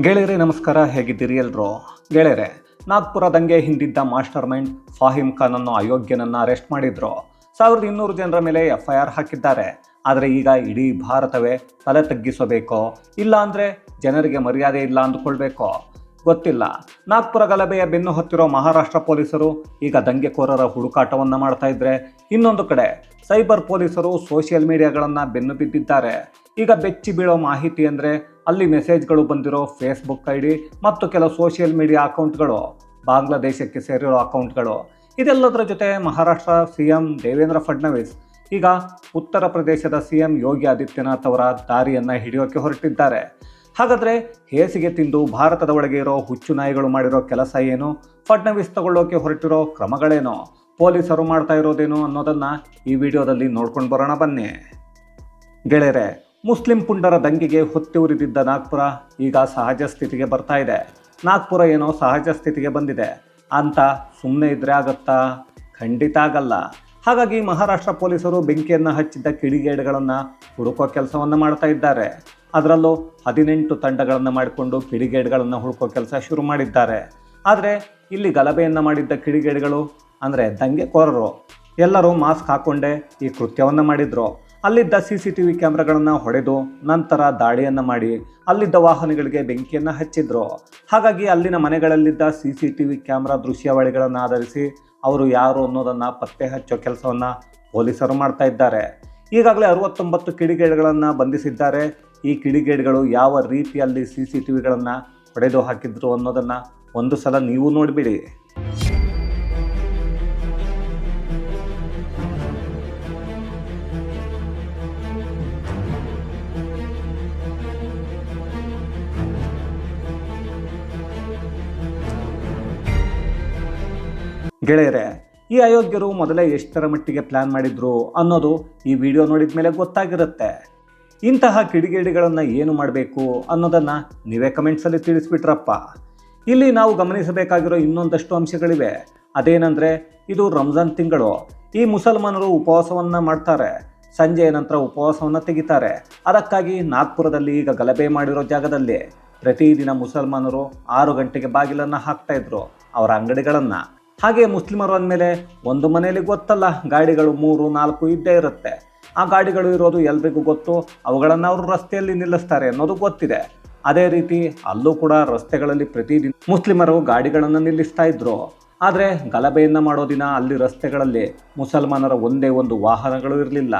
ಗೆಳೆಯರೆ, ನಮಸ್ಕಾರ. ಹೇಗಿದ್ದೀರಿ ಎಲ್ರು? ಗೆಳೆಯರೆ ನಾಗ್ಪುರ ದಂಗೆ ಹಿಂದಿದ್ದ ಮಾಸ್ಟರ್ ಮೈಂಡ್ ಫಾಹಿಮ್ ಖಾನ್ ಅನ್ನೋ ಅಯೋಗ್ಯನನ್ನ ಅರೆಸ್ಟ್ ಮಾಡಿದ್ರು. ಸಾವಿರದ ಇನ್ನೂರು ಜನರ ಮೇಲೆ ಎಫ್ ಐ ಆರ್ ಹಾಕಿದ್ದಾರೆ. ಆದರೆ ಈಗ ಇಡೀ ಭಾರತವೇ ತಲೆ ತಗ್ಗಿಸಬೇಕೋ. ಇಲ್ಲ ಅಂದರೆ ಜನರಿಗೆ ಮರ್ಯಾದೆ ಇಲ್ಲ ಅಂದುಕೊಳ್ಬೇಕೋ. ಗೊತ್ತಿಲ್ಲ. ನಾಗ್ಪುರ ಗಲಭೆಯ ಬೆನ್ನು ಹತ್ತಿರೋ ಮಹಾರಾಷ್ಟ್ರ ಪೊಲೀಸರು ಈಗ ದಂಗೆಕೋರರ ಹುಡುಕಾಟವನ್ನು ಮಾಡ್ತಾ ಇದ್ರೆ ಇನ್ನೊಂದು ಕಡೆ. ಸೈಬರ್ ಪೊಲೀಸರು ಸೋಷಿಯಲ್ ಮೀಡಿಯಾಗಳನ್ನು ಬೆನ್ನು ಬಿದ್ದಿದ್ದಾರೆ. ಈಗ ಬೆಚ್ಚಿ ಬೀಳೋ ಮಾಹಿತಿ ಅಂದರೆ ಅಲ್ಲಿ ಮೆಸೇಜ್ಗಳು ಬಂದಿರೋ ಫೇಸ್ಬುಕ್ ಐ ಡಿ ಮತ್ತು ಕೆಲವು ಸೋಷಿಯಲ್ ಮೀಡಿಯಾ ಅಕೌಂಟ್ಗಳು ಬಾಂಗ್ಲಾದೇಶಕ್ಕೆ ಸೇರಿರೋ ಅಕೌಂಟ್ಗಳು ಇದೆಲ್ಲದರ ಜೊತೆ ಮಹಾರಾಷ್ಟ್ರ ಸಿ ಎಂ ದೇವೇಂದ್ರ ಫಡ್ನವೀಸ್, ಈಗ ಉತ್ತರ ಪ್ರದೇಶದ ಸಿ ಎಂ ಯೋಗಿ ಆದಿತ್ಯನಾಥ್ ಅವರ ದಾರಿಯನ್ನು ಹಿಡಿಯೋಕೆ ಹೊರಟಿದ್ದಾರೆ. ಹಾಗಾದರೆ ಹೇಸಿಗೆ ತಿಂದು ಭಾರತದ ಒಳಗೆ ಇರೋ ಹುಚ್ಚು ನಾಯಿಗಳು ಮಾಡಿರೋ ಕೆಲಸ ಏನು? ಫಡ್ನವೀಸ್ ತಗೊಳ್ಳೋಕೆ ಹೊರಟಿರೋ ಕ್ರಮಗಳೇನು? ಪೊಲೀಸರು ಮಾಡ್ತಾ ಇರೋದೇನು ಅನ್ನೋದನ್ನು ಈ ವಿಡಿಯೋದಲ್ಲಿ ನೋಡ್ಕೊಂಡು ಬರೋಣ ಬನ್ನಿ. ಗೆಳೆಯರೆ ಮುಸ್ಲಿಂ ಪುಂಡರ ದಂಗೆಗೆ ಹೊತ್ತಿ ಉರಿದಿದ್ದ ನಾಗ್ಪುರ ಈಗ ಸಹಜ ಸ್ಥಿತಿಗೆ ಬರ್ತಾ ಇದೆ. ನಾಗ್ಪುರ ಏನೋ ಸಹಜ ಸ್ಥಿತಿಗೆ ಬಂದಿದೆ. ಅಂತ ಸುಮ್ಮನೆ ಇದ್ರೆ ಆಗತ್ತಾ? ಖಂಡಿತ ಆಗಲ್ಲ. ಹಾಗಾಗಿ ಮಹಾರಾಷ್ಟ್ರ ಪೊಲೀಸರು ಬೆಂಕಿಯನ್ನು ಹಚ್ಚಿದ್ದ ಕಿಡಿಗೇಡುಗಳನ್ನು ಹುಡುಕೋ ಕೆಲಸವನ್ನು ಮಾಡ್ತಾ ಇದ್ದಾರೆ. ಅದರಲ್ಲೂ ಹದಿನೆಂಟು ತಂಡಗಳನ್ನು ಮಾಡಿಕೊಂಡು ಕಿಡಿಗೇಡುಗಳನ್ನು ಹುಡುಕೋ ಕೆಲಸ ಶುರು ಮಾಡಿದ್ದಾರೆ. ಆದರೆ ಇಲ್ಲಿ ಗಲಭೆಯನ್ನು ಮಾಡಿದ್ದ ಕಿಡಿಗೇಡುಗಳು ಅಂದರೆ ದಂಗೆಕೋರರು. ಎಲ್ಲರೂ ಮಾಸ್ಕ್ ಹಾಕ್ಕೊಂಡೇ ಈ ಕೃತ್ಯವನ್ನು ಮಾಡಿದ್ರು. ಅಲ್ಲಿದ್ದ ಸಿ ಸಿ ಟಿ ವಿ ಕ್ಯಾಮ್ರಾಗಳನ್ನು ಹೊಡೆದು ನಂತರ ದಾಳಿಯನ್ನು ಮಾಡಿ ಅಲ್ಲಿದ್ದ ವಾಹನಗಳಿಗೆ ಬೆಂಕಿಯನ್ನು ಹಚ್ಚಿದ್ರು. ಹಾಗಾಗಿ ಅಲ್ಲಿನ ಮನೆಗಳಲ್ಲಿದ್ದ C C T V camera ದೃಶ್ಯಾವಳಿಗಳನ್ನು ಆಧರಿಸಿ ಅವರು ಯಾರು ಅನ್ನೋದನ್ನು ಪತ್ತೆ ಹಚ್ಚೋ ಕೆಲಸವನ್ನು ಪೊಲೀಸರು ಮಾಡ್ತಾ ಇದ್ದಾರೆ. ಈಗಾಗಲೇ ಅರವತ್ತೊಂಬತ್ತು ಕಿಡಿಗೇಡುಗಳನ್ನು ಬಂಧಿಸಿದ್ದಾರೆ. ಈ ಕಿಡಿಗೇಡುಗಳು ಯಾವ ರೀತಿಯಲ್ಲಿ ಸಿ ಸಿ ಟಿ ವಿಗಳನ್ನು ಹೊಡೆದು ಹಾಕಿದ್ರು ಅನ್ನೋದನ್ನು ಒಂದು ಸಲ ನೀವು ನೋಡಿಬಿಡಿ. ಗೆಳೆಯರೆ, ಈ ಅಯೋಗ್ಯರು ಮೊದಲೇ ಎಷ್ಟರ ಮಟ್ಟಿಗೆ ಪ್ಲ್ಯಾನ್ ಮಾಡಿದ್ರು ಅನ್ನೋದು ಈ ವಿಡಿಯೋ ನೋಡಿದ ಮೇಲೆ ಗೊತ್ತಾಗಿರುತ್ತೆ. ಇಂತಹ ಕಿಡಿಗೇಡಿಗಳನ್ನು ಏನು ಮಾಡಬೇಕು ಅನ್ನೋದನ್ನು ನೀವೇ ಕಮೆಂಟ್ಸಲ್ಲಿ ತಿಳಿಸ್ಬಿಟ್ರಪ್ಪ. ಇಲ್ಲಿ ನಾವು ಗಮನಿಸಬೇಕಾಗಿರೋ ಇನ್ನೊಂದಷ್ಟು ಅಂಶಗಳಿವೆ. ಅದೇನೆಂದರೆ, ಇದು ರಂಜಾನ್ ತಿಂಗಳು. ಈ ಮುಸಲ್ಮಾನರು ಉಪವಾಸವನ್ನು ಮಾಡ್ತಾರೆ. ಸಂಜೆಯ ನಂತರ ಉಪವಾಸವನ್ನು ತೆಗಿತಾರೆ. ಅದಕ್ಕಾಗಿ ನಾಗ್ಪುರದಲ್ಲಿ ಈಗ ಗಲಭೆ ಮಾಡಿರೋ ಜಾಗದಲ್ಲಿ ಪ್ರತಿದಿನ ಮುಸಲ್ಮಾನರು ಆರು ಗಂಟೆಗೆ ಬಾಗಿಲನ್ನು ಹಾಕ್ತಾಯಿದ್ರು ಅವರ ಅಂಗಡಿಗಳನ್ನು. ಹಾಗೆ ಮುಸ್ಲಿಮರು ಅಂದಮೇಲೆ ಒಂದು ಮನೆಯಲ್ಲಿ ಗೊತ್ತಲ್ಲ, ಗಾಡಿಗಳು ಮೂರು, ನಾಲ್ಕು ಇದ್ದೇ ಇರುತ್ತೆ. ಆ ಗಾಡಿಗಳು ಇರೋದು ಎಲ್ರಿಗೂ ಗೊತ್ತು, ಅವುಗಳನ್ನು ಅವರು ರಸ್ತೆಯಲ್ಲಿ ನಿಲ್ಲಿಸ್ತಾರೆ ಅನ್ನೋದು ಗೊತ್ತಿದೆ. ಅದೇ ರೀತಿ ಅಲ್ಲೂ ಕೂಡ ರಸ್ತೆಗಳಲ್ಲಿ ಪ್ರತಿದಿನ ಮುಸ್ಲಿಮರು ಗಾಡಿಗಳನ್ನು ನಿಲ್ಲಿಸ್ತಾ ಇದ್ರು. ಆದರೆ ಗಲಭೆಯನ್ನು ಮಾಡೋ ದಿನ ಅಲ್ಲಿ ರಸ್ತೆಗಳಲ್ಲಿ ಮುಸಲ್ಮಾನರ ಒಂದೇ ಒಂದು ವಾಹನಗಳು ಇರಲಿಲ್ಲ.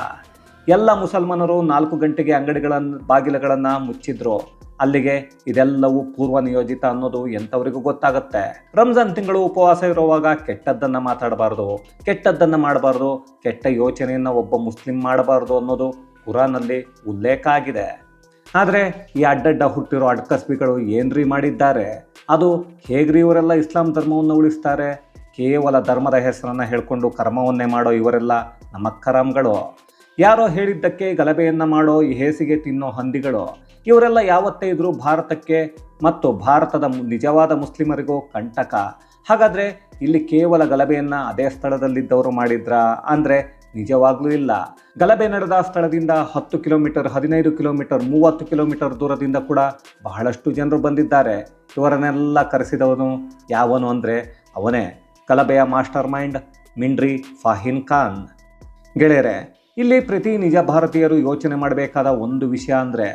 ಎಲ್ಲ ಮುಸಲ್ಮಾನರು ನಾಲ್ಕು ಗಂಟೆಗೆ ಅಂಗಡಿಗಳನ್ನು, ಬಾಗಿಲುಗಳನ್ನು ಮುಚ್ಚಿದ್ರು. ಅಲ್ಲಿಗೆ ಇದೆಲ್ಲವೂ ಪೂರ್ವ ನಿಯೋಜಿತ ಅನ್ನೋದು ಎಂಥವರಿಗೂ ಗೊತ್ತಾಗುತ್ತೆ. ರಂಜಾನ್ ತಿಂಗಳು ಉಪವಾಸ ಇರುವಾಗ ಕೆಟ್ಟದ್ದನ್ನು ಮಾತಾಡಬಾರ್ದು. ಕೆಟ್ಟದ್ದನ್ನು ಮಾಡಬಾರ್ದು. ಕೆಟ್ಟ ಯೋಚನೆಯನ್ನು ಒಬ್ಬ ಮುಸ್ಲಿಂ ಮಾಡಬಾರ್ದು ಅನ್ನೋದು ಕುರಾನಲ್ಲಿ ಉಲ್ಲೇಖ ಆಗಿದೆ. ಆದರೆ ಈ ಅಡ್ಡಡ್ಡ ಹುಟ್ಟಿರೋ ಅಡ್ಕಸ್ಬಿಗಳು ಏನ್ರಿ ಮಾಡಿದ್ದಾರೆ? ಅದು ಹೇಗ್ರಿ ಇವರೆಲ್ಲ ಇಸ್ಲಾಂ ಧರ್ಮವನ್ನು ಉಳಿಸ್ತಾರೆ? ಕೇವಲ ಧರ್ಮದ ಹೆಸರನ್ನು ಹೇಳ್ಕೊಂಡು ಕರ್ಮವನ್ನೇ ಮಾಡೋ ಇವರೆಲ್ಲ ನಮ್ಮ ಕರಾಮ್ಗಳು. ಯಾರೋ ಹೇಳಿದ್ದಕ್ಕೆ ಗಲಭೆಯನ್ನು ಮಾಡೋ, ಈ ಹೇಸಿಗೆ ತಿನ್ನೋ ಹಂದಿಗಳು, ಇವರೆಲ್ಲ ಯಾವತ್ತೇ ಇದ್ರೂ ಭಾರತಕ್ಕೆ ಮತ್ತು ಭಾರತದ ನಿಜವಾದ ಮುಸ್ಲಿಮರಿಗೂ ಕಂಟಕ. ಹಾಗಾದರೆ ಇಲ್ಲಿ ಕೇವಲ ಗಲಭೆಯನ್ನು ಅದೇ ಸ್ಥಳದಲ್ಲಿದ್ದವರು ಮಾಡಿದ್ರಾ? ಅಂದರೆ ನಿಜವಾಗ್ಲೂ ಇಲ್ಲ. ಗಲಭೆ ನಡೆದ ಸ್ಥಳದಿಂದ ಹತ್ತು ಕಿಲೋಮೀಟರ್, ಹದಿನೈದು ಕಿಲೋಮೀಟರ್, ಮೂವತ್ತು ಕಿಲೋಮೀಟರ್ ದೂರದಿಂದ ಕೂಡ ಬಹಳಷ್ಟು ಜನರು ಬಂದಿದ್ದಾರೆ. ಇವರನ್ನೆಲ್ಲ ಕರೆಸಿದವನು ಯಾವನು ಅಂದರೆ ಅವನೇ. ಗಲಭೆಯ ಮಾಸ್ಟರ್ ಮೈಂಡ್ ಮಿಂಡ್ರಿ ಫಾಹಿನ್ ಖಾನ್. ಗೆಳೆಯರೆ ಇಲ್ಲಿ ಪ್ರತಿ ನಿಜ ಭಾರತೀಯರು ಯೋಚನೆ ಮಾಡಬೇಕಾದ ಒಂದು ವಿಷಯ ಅಂದರೆ,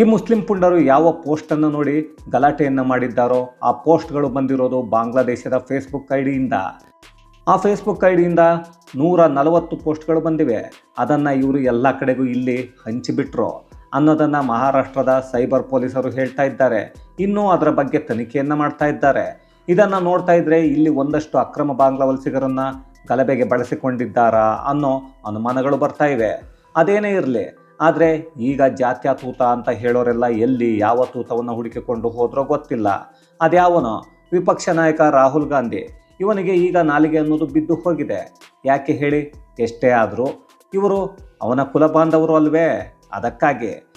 ಈ ಮುಸ್ಲಿಂ ಪುಂಡರು ಯಾವ ಪೋಸ್ಟನ್ನು ನೋಡಿ ಗಲಾಟೆಯನ್ನು ಮಾಡಿದ್ದಾರೋ, ಆ ಪೋಸ್ಟ್ಗಳು ಬಂದಿರೋದು ಬಾಂಗ್ಲಾದೇಶದ ಫೇಸ್ಬುಕ್ ಐ ಡಿಯಿಂದ ಆ ಫೇಸ್ಬುಕ್ ಐ ಡಿಯಿಂದ ನೂರ ನಲವತ್ತು ಪೋಸ್ಟ್ಗಳು ಬಂದಿವೆ. ಅದನ್ನು ಇವರು ಎಲ್ಲ ಕಡೆಗೂ ಇಲ್ಲಿ ಹಂಚಿಬಿಟ್ರು ಅನ್ನೋದನ್ನು ಮಹಾರಾಷ್ಟ್ರದ ಸೈಬರ್ ಪೊಲೀಸರು ಹೇಳ್ತಾ ಇದ್ದಾರೆ. ಇನ್ನೂ ಅದರ ಬಗ್ಗೆ ತನಿಖೆಯನ್ನು ಮಾಡ್ತಾ ಇದ್ದಾರೆ. ಇದನ್ನು ನೋಡ್ತಾ ಇದ್ರೆ ಇಲ್ಲಿ ಒಂದಷ್ಟು ಅಕ್ರಮ ಬಾಂಗ್ಲಾ ವಲಸಿಗರನ್ನು ಗಲಭೆಗೆ ಬಳಸಿಕೊಂಡಿದ್ದಾರಾ ಅನ್ನೋ ಅನುಮಾನಗಳು ಬರ್ತಾ ಇವೆ. ಅದೇನೇ ಇರಲಿ, ಆದರೆ ಈಗ ಜಾತ್ಯಾತೂತ ಅಂತ ಹೇಳೋರೆಲ್ಲ ಎಲ್ಲಿ ಯಾವ ತೂತವನ್ನು ಹುಡುಕಿಕೊಂಡು ಹೋದ್ರೋ ಗೊತ್ತಿಲ್ಲ. ಅದ್ಯಾವನು? ವಿಪಕ್ಷ ನಾಯಕ ರಾಹುಲ್ ಗಾಂಧಿ. ಇವನಿಗೆ ಈಗ ನಾಲಿಗೆ ಅನ್ನೋದು ಬಿದ್ದು ಹೋಗಿದೆ. ಯಾಕೆ ಹೇಳಿ? ಎಷ್ಟೇ ಆದರೂ. ಇವರು ಅವನ ಕುಲ ಬಾಂಧವರು ಅಲ್ವೇ? ಅದಕ್ಕಾಗಿ.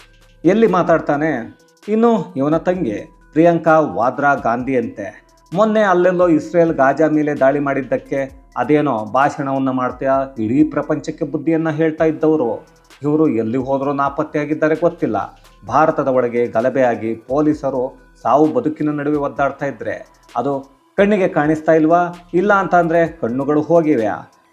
ಎಲ್ಲಿ ಮಾತಾಡ್ತಾನೆ? ಇನ್ನು ಇವನ ತಂಗಿ, ಪ್ರಿಯಾಂಕಾ ವಾದ್ರಾ ಗಾಂಧಿ ಅಂತೆ ಮೊನ್ನೆ ಅಲ್ಲೆಲ್ಲೋ ಇಸ್ರೇಲ್ ಗಾಜಾ ಮೇಲೆ ದಾಳಿ ಮಾಡಿದ್ದಕ್ಕೆ ಅದೇನೋ ಭಾಷಣವನ್ನು ಮಾಡ್ತೀಯಾ? ಇಡೀ ಪ್ರಪಂಚಕ್ಕೆ ಬುದ್ಧಿಯನ್ನು ಹೇಳ್ತಾ ಇದ್ದವರು. ಇವರು ಎಲ್ಲಿ ಹೋದರೂ ನಾಪತ್ತೆಯಾಗಿದ್ದಾರೆ ಗೊತ್ತಿಲ್ಲ. ಭಾರತದ ಒಳಗೆ ಗಲಭೆಯಾಗಿ ಪೊಲೀಸರು ಸಾವು ಬದುಕಿನ ನಡುವೆ ಒದ್ದಾಡ್ತಾ ಇದ್ದರೆ ಅದು ಕಣ್ಣಿಗೆ ಕಾಣಿಸ್ತಾ ಇಲ್ವಾ? ಇಲ್ಲ ಅಂತ ಅಂದರೆ ಕಣ್ಣುಗಳು ಹೋಗಿವೆ.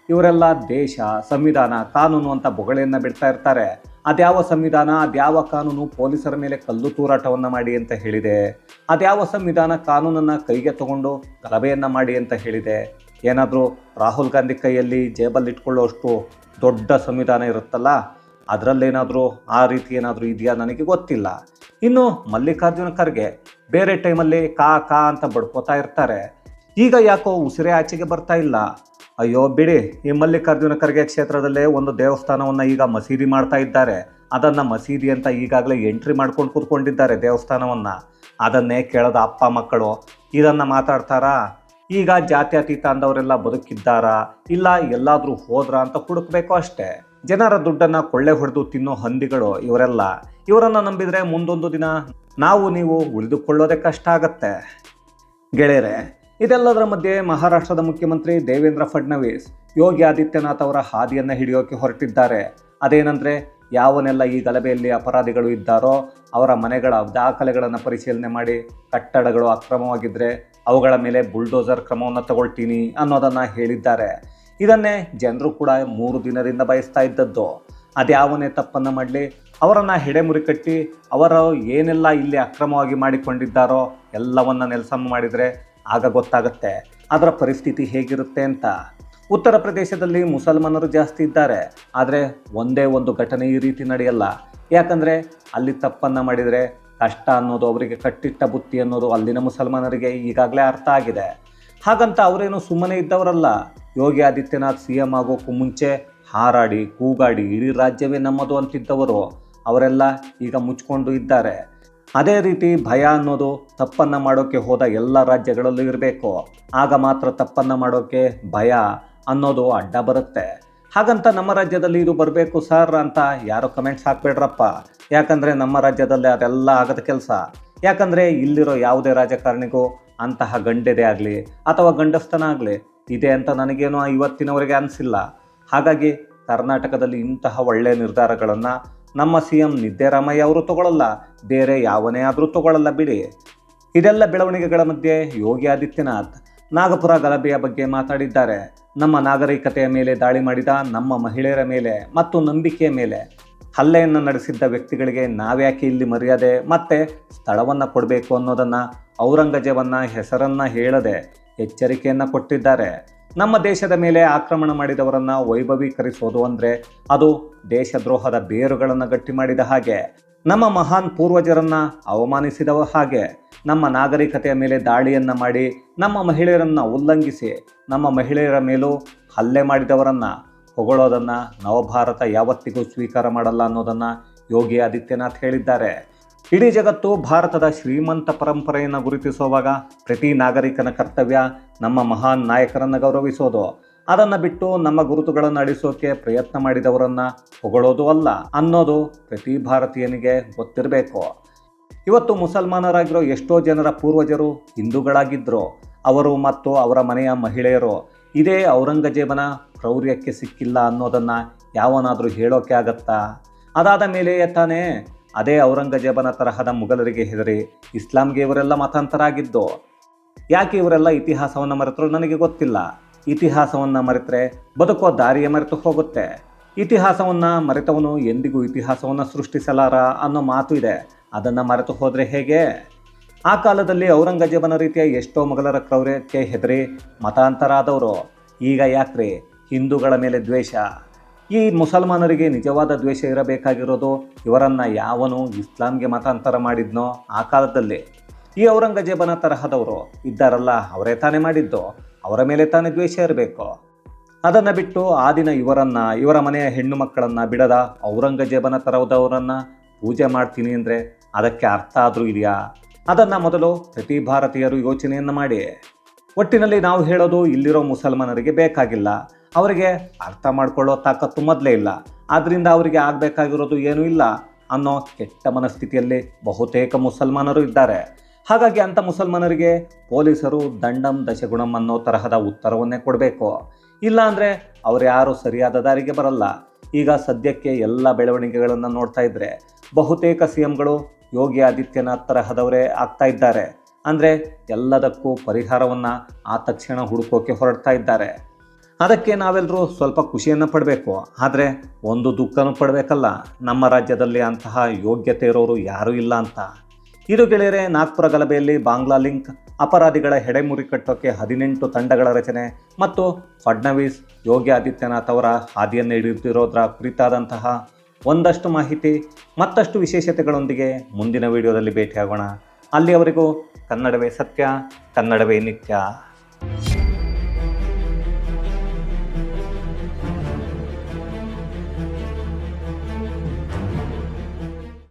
ಇವರೆಲ್ಲ ದೇಶ, ಸಂವಿಧಾನ, ಕಾನೂನು ಅಂತ ಬೊಗಳೆಯನ್ನು ಬಿಡ್ತಾ ಇರ್ತಾರೆ. ಅದ್ಯಾವ ಸಂವಿಧಾನ, ಅದ್ಯಾವ ಕಾನೂನು ಪೊಲೀಸರ ಮೇಲೆ ಕಲ್ಲು ತೂರಾಟವನ್ನು ಮಾಡಿ ಅಂತ ಹೇಳಿದೆ? ಅದ್ಯಾವ ಸಂವಿಧಾನ ಕಾನೂನನ್ನು ಕೈಗೆ ತಗೊಂಡು ಗಲಭೆಯನ್ನು ಮಾಡಿ ಅಂತ ಹೇಳಿದೆ? ಏನಾದರೂ ರಾಹುಲ್ ಗಾಂಧಿ ಕೈಯಲ್ಲಿ ಜೇಬಲ್ಲಿ ಇಟ್ಕೊಳ್ಳೋಷ್ಟು ದೊಡ್ಡ ಸಂವಿಧಾನ ಇರುತ್ತಲ್ಲ, ಅದರಲ್ಲೇನಾದರೂ ಆ ರೀತಿ ಏನಾದರೂ ಇದೆಯಾ ನನಗೆ ಗೊತ್ತಿಲ್ಲ. ಇನ್ನು ಮಲ್ಲಿಕಾರ್ಜುನ ಖರ್ಗೆ ಬೇರೆ ಟೈಮಲ್ಲಿ ಕಾ ಕಾ ಅಂತ ಬಡ್ಕೋತಾ ಇರ್ತಾರೆ. ಈಗ ಯಾಕೋ ಉಸಿರೆ ಆಚೆಗೆ ಬರ್ತಾ ಇಲ್ಲ. ಅಯ್ಯೋ ಬಿಡಿ, ಈ ಮಲ್ಲಿಕಾರ್ಜುನ ಖರ್ಗೆ ಕ್ಷೇತ್ರದಲ್ಲೇ ಒಂದು ದೇವಸ್ಥಾನವನ್ನು ಈಗ ಮಸೀದಿ ಮಾಡ್ತಾ ಇದ್ದಾರೆ. ಅದನ್ನು ಮಸೀದಿ ಅಂತ ಈಗಾಗಲೇ ಎಂಟ್ರಿ ಮಾಡ್ಕೊಂಡು ಕೂತ್ಕೊಂಡಿದ್ದಾರೆ ದೇವಸ್ಥಾನವನ್ನು. ಅದನ್ನೇ ಕೇಳೋದು ಅಪ್ಪ ಮಕ್ಕಳು. ಇದನ್ನು ಮಾತಾಡ್ತಾರಾ? ಈಗ ಜಾತ್ಯತೀತ ಅಂದವರೆಲ್ಲ ಬದುಕಿದ್ದಾರಾ? ಇಲ್ಲ ಎಲ್ಲಾದರೂ ಹೋದ್ರಾ ಅಂತ ಹುಡುಕ್ಬೇಕು ಅಷ್ಟೇ. ಜನರ ದುಡ್ಡನ್ನು ಕೊಳ್ಳೆ ಹೊಡೆದು ತಿನ್ನೋ ಹಂದಿಗಳು ಇವರೆಲ್ಲ. ಇವರನ್ನು ನಂಬಿದರೆ ಮುಂದೊಂದು ದಿನ ನಾವು ನೀವು ಉಳಿದುಕೊಳ್ಳೋದೇ ಕಷ್ಟ ಆಗತ್ತೆ. ಗೆಳೆಯರೆ, ಇದೆಲ್ಲದರ ಮಧ್ಯೆ ಮಹಾರಾಷ್ಟ್ರದ ಮುಖ್ಯಮಂತ್ರಿ ದೇವೇಂದ್ರ ಫಡ್ನವೀಸ್ ಯೋಗಿ ಆದಿತ್ಯನಾಥ್ ಅವರ ಹಾದಿಯನ್ನು ಹಿಡಿಯೋಕೆ ಹೊರಟಿದ್ದಾರೆ. ಅದೇನೆಂದರೆ, ಯಾವನೆಲ್ಲ ಈ ಗಲಭೆಯಲ್ಲಿ ಅಪರಾಧಿಗಳು ಇದ್ದಾರೋ ಅವರ ಮನೆಗಳ ದಾಖಲೆಗಳನ್ನು ಪರಿಶೀಲನೆ ಮಾಡಿ ಕಟ್ಟಡಗಳು ಅಕ್ರಮವಾಗಿದ್ದರೆ ಅವುಗಳ ಮೇಲೆ ಬುಲ್ಡೋಸರ್ ಕ್ರಮವನ್ನು ತಗೊಳ್ತೀನಿ ಅನ್ನೋದನ್ನು ಹೇಳಿದ್ದಾರೆ. ಇದನ್ನೇ ಜನರು ಕೂಡ ಮೂರು ದಿನದಿಂದ ಬಯಸ್ತಾ ಇದ್ದದ್ದು. ಅದ್ಯಾವನೇ ತಪ್ಪನ್ನು ಮಾಡಲಿ, ಅವರನ್ನು ಹೆಡೆಮುರಿ ಕಟ್ಟಿ, ಅವರು ಏನೆಲ್ಲ ಇಲ್ಲಿ ಅಕ್ರಮವಾಗಿ ಮಾಡಿಕೊಂಡಿದ್ದಾರೋ ಎಲ್ಲವನ್ನ ನೆಲಸಮ ಮಾಡಿದರೆ ಆಗ ಗೊತ್ತಾಗುತ್ತೆ. ಅದರ ಪರಿಸ್ಥಿತಿ ಹೇಗಿರುತ್ತೆ ಅಂತ. ಉತ್ತರ ಪ್ರದೇಶದಲ್ಲಿ ಮುಸಲ್ಮಾನರು ಜಾಸ್ತಿ ಇದ್ದಾರೆ. ಆದರೆ ಒಂದೇ ಒಂದು ಘಟನೆ ಈ ರೀತಿ ನಡೆಯಲ್ಲ. ಯಾಕಂದರೆ ಅಲ್ಲಿ ತಪ್ಪನ್ನು ಮಾಡಿದರೆ ಕಷ್ಟ ಅನ್ನೋದು ಅವರಿಗೆ ಕಟ್ಟಿಟ್ಟ ಬುತ್ತಿ ಅನ್ನೋದು ಅಲ್ಲಿನ ಮುಸಲ್ಮಾನರಿಗೆ ಈಗಾಗಲೇ ಅರ್ಥ ಆಗಿದೆ. ಹಾಗಂತ ಅವರೇನು ಸುಮ್ಮನೆ ಇದ್ದವರಲ್ಲ. ಯೋಗಿ ಆದಿತ್ಯನಾಥ್ ಸಿ ಎಂ ಆಗೋಕ್ಕೂ ಮುಂಚೆ ಹಾರಾಡಿ, ಕೂಗಾಡಿ ಇಡೀ ರಾಜ್ಯವೇ ನಮ್ಮದು ಅಂತಿದ್ದವರು. ಅವರೆಲ್ಲ ಈಗ ಮುಚ್ಕೊಂಡು ಇದ್ದಾರೆ. ಅದೇ ರೀತಿ ಭಯ ಅನ್ನೋದು ತಪ್ಪನ್ನು ಮಾಡೋಕ್ಕೆ ಹೋದ ಎಲ್ಲ ರಾಜ್ಯಗಳಲ್ಲೂ ಇರಬೇಕು. ಆಗ ಮಾತ್ರ ತಪ್ಪನ್ನು ಮಾಡೋಕ್ಕೆ ಭಯ ಅನ್ನೋದು ಅಡ್ಡ ಬರುತ್ತೆ. ಹಾಗಂತ ನಮ್ಮ ರಾಜ್ಯದಲ್ಲಿ ಇದು ಬರಬೇಕು ಸರ್ ಅಂತ ಯಾರು ಕಮೆಂಟ್ಸ್ ಹಾಕ್ಬೇಡ್ರಪ್ಪ. ಯಾಕಂದರೆ ನಮ್ಮ ರಾಜ್ಯದಲ್ಲಿ ಅದೆಲ್ಲ ಆಗದ ಕೆಲಸ. ಯಾಕಂದರೆ ಇಲ್ಲಿರೋ ಯಾವುದೇ ರಾಜಕಾರಣಿಗೂ ಅಂತಹ ಗಂಡೆದೇ ಆಗಲಿ ಅಥವಾ ಗಂಡಸ್ತನ ಆಗಲಿ ಇದೆ ಅಂತ ನನಗೇನು ಇವತ್ತಿನವರೆಗೆ ಅನಿಸಿಲ್ಲ. ಹಾಗಾಗಿ ಕರ್ನಾಟಕದಲ್ಲಿ ಇಂತಹ ಒಳ್ಳೆಯ ನಿರ್ಧಾರಗಳನ್ನು ನಮ್ಮ ಸಿ ಎಂ ನಿದ್ದೆರಾಮಯ್ಯ ಅವರು ತಗೊಳ್ಳಲ್ಲ ಬೇರೆ ಯಾವನೇ ಆದರೂ ತಗೊಳ್ಳಲ್ಲ ಬಿಡಿ. ಇದೆಲ್ಲ ಬೆಳವಣಿಗೆಗಳ ಮಧ್ಯೆ ಯೋಗಿ ಆದಿತ್ಯನಾಥ್ ನಾಗಪುರ ಗಲಭೆಯ ಬಗ್ಗೆ ಮಾತಾಡಿದ್ದಾರೆ. ನಮ್ಮ ನಾಗರಿಕತೆಯ ಮೇಲೆ ದಾಳಿ ಮಾಡಿದ ನಮ್ಮ ಮಹಿಳೆಯರ ಮೇಲೆ ಮತ್ತು ನಂಬಿಕೆಯ ಮೇಲೆ ಹಲ್ಲೆಯನ್ನು ನಡೆಸಿದ್ದ ವ್ಯಕ್ತಿಗಳಿಗೆ ನಾವ್ಯಾಕೆ ಇಲ್ಲಿ ಮರ್ಯಾದೆ ಮತ್ತು ಸ್ಥಳವನ್ನು ಕೊಡಬೇಕು ಅನ್ನೋದನ್ನು ಔರಂಗಜೇಬನ್ನ ಹೆಸರನ್ನು ಹೇಳದೆ ಎಚ್ಚರಿಕೆಯನ್ನು ಕೊಟ್ಟಿದ್ದಾರೆ. ನಮ್ಮ ದೇಶದ ಮೇಲೆ ಆಕ್ರಮಣ ಮಾಡಿದವರನ್ನು ವೈಭವೀಕರಿಸೋದು ಅಂದರೆ ಅದು ದೇಶದ್ರೋಹದ ಬೇರುಗಳನ್ನು ಗಟ್ಟಿ ಮಾಡಿದ ಹಾಗೆ. ನಮ್ಮ ಮಹಾನ್ ಪೂರ್ವಜರನ್ನು ಅವಮಾನಿಸಿದವ ಹಾಗೆ. ನಮ್ಮ ನಾಗರಿಕತೆಯ ಮೇಲೆ ದಾಳಿಯನ್ನು ಮಾಡಿ ನಮ್ಮ ಮಹಿಳೆಯರನ್ನು ಉಲ್ಲಂಘಿಸಿ, ನಮ್ಮ ಮಹಿಳೆಯರ ಮೇಲೂ ಹಲ್ಲೆ ಮಾಡಿದವರನ್ನು ಹೊಗಳೋದನ್ನು ನವಭಾರತ ಯಾವತ್ತಿಗೂ ಸ್ವೀಕಾರ ಮಾಡಲ್ಲ ಅನ್ನೋದನ್ನು ಯೋಗಿ ಆದಿತ್ಯನಾಥ್ ಹೇಳಿದ್ದಾರೆ. ಇಡೀ ಜಗತ್ತು ಭಾರತದ ಶ್ರೀಮಂತ ಪರಂಪರೆಯನ್ನು ಗುರುತಿಸುವಾಗ ಪ್ರತಿ ನಾಗರಿಕನ ಕರ್ತವ್ಯ ನಮ್ಮ ಮಹಾನ್ ನಾಯಕರನ್ನು ಗೌರವಿಸೋದು. ಅದನ್ನು ಬಿಟ್ಟು ನಮ್ಮ ಗುರುತುಗಳನ್ನು ಅಳಿಸೋಕೆ ಪ್ರಯತ್ನ ಮಾಡಿದವರನ್ನು ಹೊಗಳೋದು ಅಲ್ಲ ಅನ್ನೋದು ಪ್ರತಿ ಭಾರತೀಯನಿಗೆ ಗೊತ್ತಿರಬೇಕು. ಇವತ್ತು ಮುಸಲ್ಮಾನರಾಗಿರೋ ಎಷ್ಟೋ ಜನರ ಪೂರ್ವಜರು ಹಿಂದೂಗಳಾಗಿದ್ದರು ಅವರು ಮತ್ತು ಅವರ ಮನೆಯ ಮಹಿಳೆಯರು, ಇದೇ ಔರಂಗಜೇಬನ ಕ್ರೌರ್ಯಕ್ಕೆ ಸಿಕ್ಕಿಲ್ಲ ಅನ್ನೋದನ್ನು ಯಾವನಾದರೂ ಹೇಳೋಕೆ ಆಗತ್ತಾ? ಅದಾದ ಮೇಲೆ ತಾನೇ ಅದೇ ಔರಂಗಜೇಬನ ತರಹದ ಮುಗಲರಿಗೆ ಹೆದರಿ ಇಸ್ಲಾಂಗೆ ಇವರೆಲ್ಲ ಮತಾಂತರಾಗಿದ್ದು. ಯಾಕೆ ಇವರೆಲ್ಲ ಇತಿಹಾಸವನ್ನು ಮರೆತರು ನನಗೆ ಗೊತ್ತಿಲ್ಲ. ಇತಿಹಾಸವನ್ನು ಮರೆತರೆ ಬದುಕೋ ದಾರಿಯ ಮರೆತು ಹೋಗುತ್ತೆ. ಇತಿಹಾಸವನ್ನು ಮರೆತವನು ಎಂದಿಗೂ ಇತಿಹಾಸವನ್ನು ಸೃಷ್ಟಿಸಲಾರ ಅನ್ನೋ ಮಾತು ಇದೆ. ಅದನ್ನು ಮರೆತು ಹೋದರೆ ಹೇಗೆ? ಆ ಕಾಲದಲ್ಲಿ ಔರಂಗಜೇಬನ ರೀತಿಯ ಎಷ್ಟೋ ಮೊಘಲರ ಕ್ರೌರ್ಯಕ್ಕೆ ಹೆದರಿ ಮತಾಂತರ ಆದವರು ಈಗ ಯಾಕ್ರಿ? ಹಿಂದೂಗಳ ಮೇಲೆ ದ್ವೇಷ. ಈ ಮುಸಲ್ಮಾನರಿಗೆ ನಿಜವಾದ ದ್ವೇಷ ಇರಬೇಕಾಗಿರೋದು ಇವರನ್ನು ಯಾವನು ಇಸ್ಲಾಂಗೆ ಮತಾಂತರ ಮಾಡಿದ್ನೋ ಆ ಕಾಲದಲ್ಲಿ. ಈ ಔರಂಗಜೇಬನ ತರಹದವರು ಇದ್ದಾರಲ್ಲ, ಅವರೇ ತಾನೇ ಮಾಡಿದ್ದು. ಅವರ ಮೇಲೆ ತಾನೇ ದ್ವೇಷ ಇರಬೇಕು. ಅದನ್ನು ಬಿಟ್ಟು ಆ ದಿನ ಇವರನ್ನು, ಇವರ ಮನೆಯ ಹೆಣ್ಣು ಮಕ್ಕಳನ್ನು ಬಿಡದ ಔರಂಗಜೇಬನ ತರಹದವರನ್ನ ಪೂಜೆ ಮಾಡ್ತೀನಿ ಅಂದರೆ ಅದಕ್ಕೆ ಅರ್ಥ ಆದರೂ ಇದೆಯಾ? ಅದನ್ನು ಮೊದಲು ಪ್ರತಿ ಭಾರತೀಯರು ಯೋಚನೆಯನ್ನು ಮಾಡಿ. ಒಟ್ಟಿನಲ್ಲಿ ನಾವು ಹೇಳೋದು ಇಲ್ಲಿರೋ ಮುಸಲ್ಮಾನರಿಗೆ ಬೇಕಾಗಿಲ್ಲ. ಅವರಿಗೆ ಅರ್ಥ ಮಾಡ್ಕೊಳ್ಳೋ ತಾಕತ್ತು ಮೊದಲೇ ಇಲ್ಲ. ಆದ್ದರಿಂದ ಅವರಿಗೆ ಆಗಬೇಕಾಗಿರೋದು ಏನೂ ಇಲ್ಲ ಅನ್ನೋ ಕೆಟ್ಟ ಮನಸ್ಥಿತಿಯಲ್ಲಿ ಬಹುತೇಕ ಮುಸಲ್ಮಾನರು ಇದ್ದಾರೆ. ಹಾಗಾಗಿ ಅಂಥ ಮುಸಲ್ಮಾನರಿಗೆ ಪೊಲೀಸರು ದಂಡಂ ದಶಗುಣಂ ಅನ್ನೋ ತರಹದ ಉತ್ತರವನ್ನೇ ಕೊಡಬೇಕು. ಇಲ್ಲ ಅವರು ಅವ್ರು ಯಾರು ಸರಿಯಾದ ದಾರಿಗೆ ಬರಲ್ಲ. ಈಗ ಸದ್ಯಕ್ಕೆ ಎಲ್ಲ ಬೆಳವಣಿಗೆಗಳನ್ನು ನೋಡ್ತಾ ಇದ್ರೆ ಬಹುತೇಕ ಸಿ ಎಂಗಳು ಯೋಗಿ ಆದಿತ್ಯನಾಥ್ ತರಹದವರೇ ಆಗ್ತಾ ಇದ್ದಾರೆ. ಅಂದರೆ ಎಲ್ಲದಕ್ಕೂ ಪರಿಹಾರವನ್ನು ಆ ತಕ್ಷಣ ಹುಡುಕೋಕೆ ಹೊರಡ್ತಾ ಇದ್ದಾರೆ. ಅದಕ್ಕೆ ನಾವೆಲ್ಲರೂ ಸ್ವಲ್ಪ ಖುಷಿಯನ್ನು ಪಡಬೇಕು. ಆದರೆ ಒಂದು ದುಃಖನೂ ಪಡಬೇಕಲ್ಲ. ನಮ್ಮ ರಾಜ್ಯದಲ್ಲಿ ಅಂತಹ ಯೋಗ್ಯತೆ ಇರೋರು ಯಾರೂ ಇಲ್ಲ ಅಂತ. ಇದು ಗೆಳೆಯರೆ, ನಾಗ್ಪುರ ಗಲಭೆಯಲ್ಲಿ ಬಾಂಗ್ಲಾ ಲಿಂಕ್ ಅಪರಾಧಿಗಳ ಹೆಡೆಮುರಿ ಕಟ್ಟೋಕೆ ಹದಿನೆಂಟು ತಂಡಗಳ ರಚನೆ ಮತ್ತು ಫಡ್ನವೀಸ್, ಯೋಗಿ ಆದಿತ್ಯನಾಥ್ ಅವರ ಹಾದಿಯನ್ನು ಹಿಡಿಯುತ್ತಿರೋದ್ರ ಕುರಿತಾದಂತಹ ಒಂದಷ್ಟು ಮಾಹಿತಿ, ಮತ್ತಷ್ಟು ವಿಶೇಷತೆಗಳೊಂದಿಗೆ ಮುಂದಿನ ವಿಡಿಯೋದಲ್ಲಿ ಭೇಟಿಯಾಗೋಣ. ಅಲ್ಲಿಯವರೆಗೂ ಕನ್ನಡವೇ ಸತ್ಯ, ಕನ್ನಡವೇ ನಿತ್ಯ.